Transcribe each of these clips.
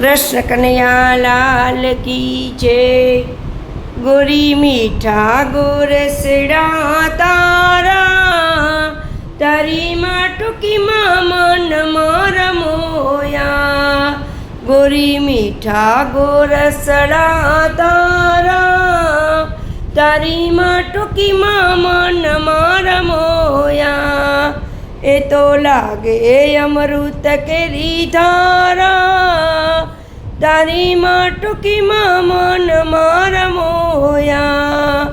કૃષ્ણ કનૈયા લાલ કી જય. ગોરી મીઠા ગોરસડા તારા. તારી માં ટૂંકીમાં મન માર મોયા. ગોરી મીઠા ગોરસડા તારા. તારી માં ટૂંકીમાં મન માર મોયા. એ તો લાગે અમૃત કેરી ધારા. તારી માં ટૂંકીમાં મન માર મોયા.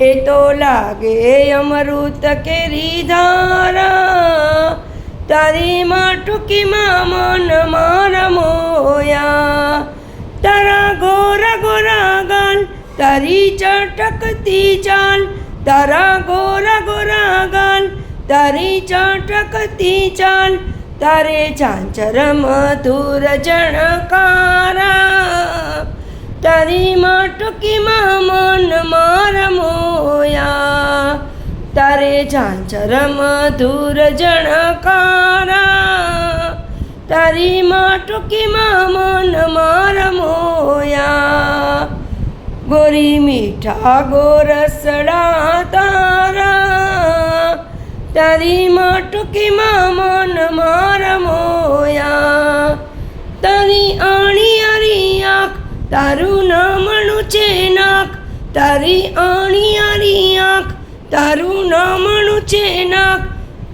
એ તો લાગે અમૃત કેરી ધારા. તારી માં ટૂંકીમાં મન માર મોયા. તારા ગોરા ગોરા ગાલ, તારી ચટકતી ચાલ, તારા ગાલ તારી ચટકતી ચાલ તારે ઝાંઝર મધુર જણકારા. તારી માટકીમાં મન માર મોયા, તારે ઝાંઝર મધુર જણકારા. તારી માટકીમાં મન માર મોયા, ગોરી મીઠા ગોરસડા તારા. તારી માટકીમાં મન મારા મોયા. તારી આણી આરી આંખ, તારું નામણું છે નાક. તારી આણી આરી આંખ, તારું નામણું છે નાક.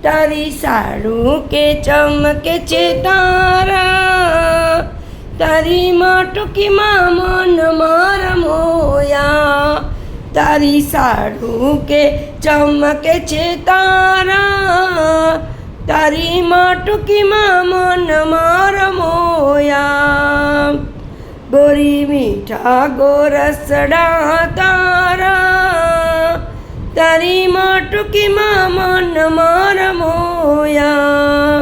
તારી સાડું કે ચમકે છે તારા. તારી માટકીમાં મન મારા મોયા. તારી સાડું કે ચમકે છે તારા? તારી માટુકીમાં મન માર મોયા. ગોરી મીઠા ગોરસડા તારા. તારી માટુકીમાં મન માર મોયા.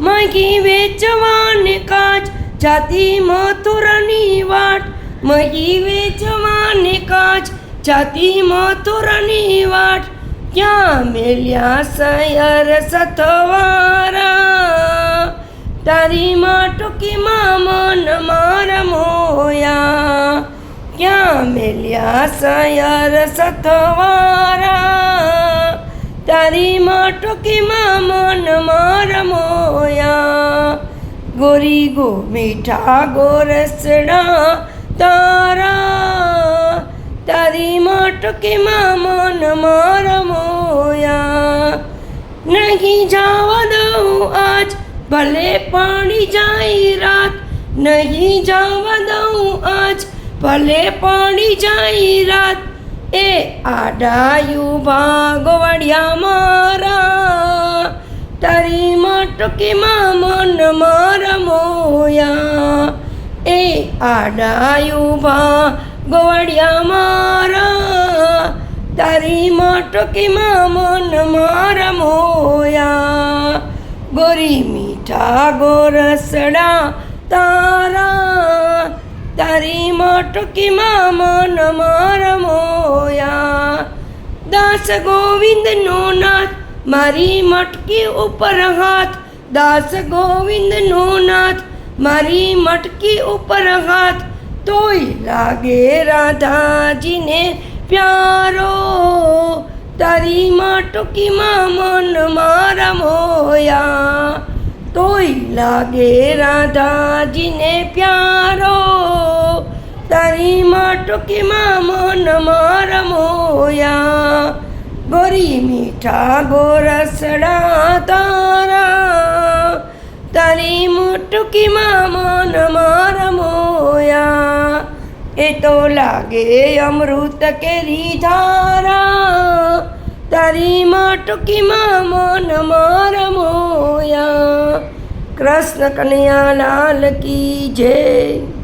મહી વેચવાને કાચ જાતિ મથુરની વાટ મહી વેચવાને કાચ, જાતી મથુરની વાટ. ક્યાં મેલ્યા સયર સથવારા? તારી માટકીમાં મન માર મોયા. ક્યાં મેલ્યા સયર સથવારા? તારી માટકીમાં મન માર મોયા. ગોરી ગો મીઠા ગોરસડા તારા તારી માટકીમાં મન માર મોયા. નહીં જવા દઉં આજ, ભલે પાણી જાય રાત. નહીં જવા દઉં આજ, ભલે પાણી જાય રાત. એ આડાયું ભાગવડિયા મારા, તારી માટકીમાં મન માર મોયા. એ ગોવાડિયા મારા, તારી માટકીમાં મન મારા મોયા. ગોરી મીઠા ગોરસડા તારા, તારી માટકીમાં મન મારા મોયા. દાસ ગોવિંદનો નાથ, મારી મટકી ઉપર હાથ. દાસ ગોવિંદનો નાથ મારી મટકી ઉપર હાથ તોય લાગે રાધાજીને પ્યારો. તારી માટકીમાં મન મારા મોયા તોય લાગે રાધાજીને પ્યારો. તારી માટકીમાં મન મારા મોયા. ગોરી મીઠા ગોરસડા તારા. તારી માટકીમાં મન માર મોયા. એ તો લાગે અમૃત કેરી ધારા. તારી માટકીમાં મન માર મોયા. કૃષ્ણ કનૈયા લાલ કી જય.